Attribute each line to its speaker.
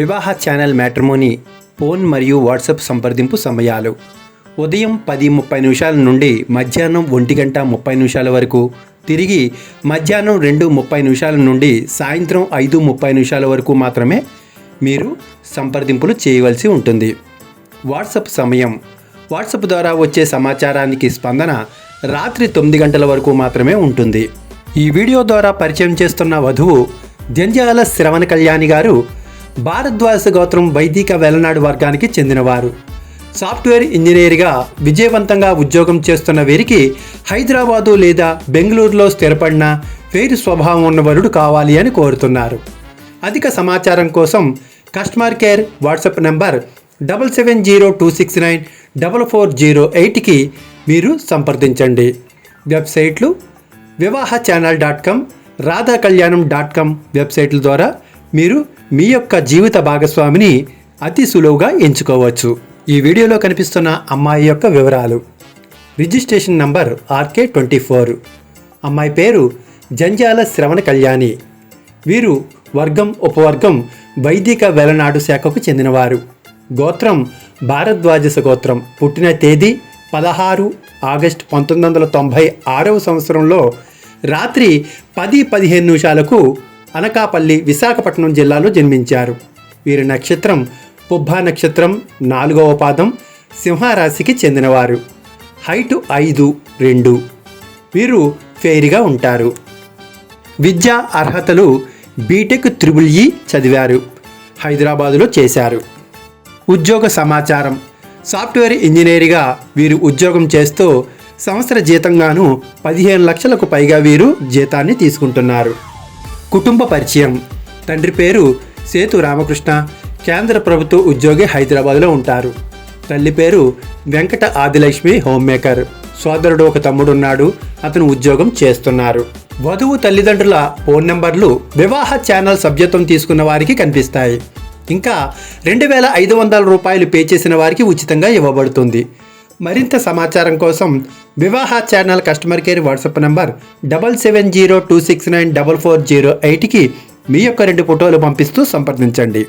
Speaker 1: వివాహ channel matrimony phone మరియు WhatsApp సంప్రదింపు సమయాలు. ఉదయం పది ముప్పై నిమిషాల నుండి మధ్యాహ్నం ఒంటి గంట ముప్పై నిమిషాల వరకు. తిరిగి మధ్యాహ్నం రెండు ముప్పై నిమిషాల నుండి సాయంత్రం ఐదు ముప్పై నిమిషాల వరకు మాత్రమే మీరు సంప్రదింపులు చేయవలసి ఉంటుంది. వాట్సప్ సమయం. వాట్సప్ ద్వారా వచ్చే సమాచారానికి స్పందన రాత్రి తొమ్మిది గంటల వరకు మాత్రమే ఉంటుంది. ఈ వీడియో ద్వారా పరిచయం చేస్తున్న వధువు జంజాల శ్రవణ కళ్యాణి గారు భారద్వాస గోత్రం వైదిక వెలనాడు వర్గానికి చెందినవారు. సాఫ్ట్వేర్ ఇంజనీర్గా విజయవంతంగా ఉద్యోగం చేస్తున్న వీరికి హైదరాబాదు లేదా బెంగళూరులో స్థిరపడిన వేరు స్వభావం ఉన్న వరుడు కావాలి అని కోరుతున్నారు. అధిక సమాచారం కోసం customer care WhatsApp number double seven zero two six nine double four zero ఎయిట్కి మీరు సంప్రదించండి. వెబ్సైట్లు వివాహ ఛానల్ డాట్ కామ్ రాధా కళ్యాణం డాట్ కామ్ వెబ్సైట్ల ద్వారా మీరు మీ యొక్క జీవిత భాగస్వామిని అతి సులువుగా ఎంచుకోవచ్చు. ఈ వీడియోలో కనిపిస్తున్న అమ్మాయి యొక్క వివరాలు. Registration number R K twenty four. అమ్మాయి పేరు జంజాల శ్రవణ కళ్యాణి. వీరు వర్గం ఉపవర్గం వైదిక వెలనాడు శాఖకు చెందినవారు. గోత్రం భారద్వాజస గోత్రం. పుట్టిన తేదీ పదహారు ఆగస్టు పంతొమ్మిది వందల తొంభై ఆరవ సంవత్సరంలో రాత్రి పది పదిహేను నిమిషాలకు అనకాపల్లి విశాఖపట్నం జిల్లాలో జన్మించారు. వీరి నక్షత్రం పుబ్బా నక్షత్రం నాలుగవ పాదం సింహరాశికి చెందినవారు. హైటు ఐదు రెండు. వీరు ఫెయిర్గా ఉంటారు. విద్యా అర్హతలు బీటెక్ త్రిబుల్ ఈ చదివారు. హైదరాబాదులో చేశారు. ఉద్యోగ సమాచారం. సాఫ్ట్వేర్ ఇంజనీర్గా వీరు ఉద్యోగం చేస్తూ సంవత్సర జీతంగాను పదిహేను లక్షలకు పైగా వీరు జీతాన్ని తీసుకుంటున్నారు. కుటుంబ పరిచయం. తండ్రి పేరు సేతు రామకృష్ణ. కేంద్ర ప్రభుత్వ ఉద్యోగి హైదరాబాద్లో ఉంటారు. తల్లి పేరు వెంకట ఆదిలక్ష్మి హోమ్ మేకర్ సోదరుడు ఒక తమ్ముడు ఉన్నాడు అతను ఉద్యోగం చేస్తున్నారు. వధువు తల్లిదండ్రుల ఫోన్ నెంబర్లు వివాహ ఛానల్ సభ్యత్వం తీసుకున్న వారికి కనిపిస్తాయి. ఇంకా రెండు వేల ఐదు వందల రూపాయలు పే చేసిన వారికి ఉచితంగా ఇవ్వబడుతుంది. మరింత సమాచారం కోసం వివాహ channel customer care WhatsApp number double seven zero two six nine double four zero ఎయిట్కి మీ యొక్క రెండు ఫోటోలు పంపిస్తూ సంప్రదించండి.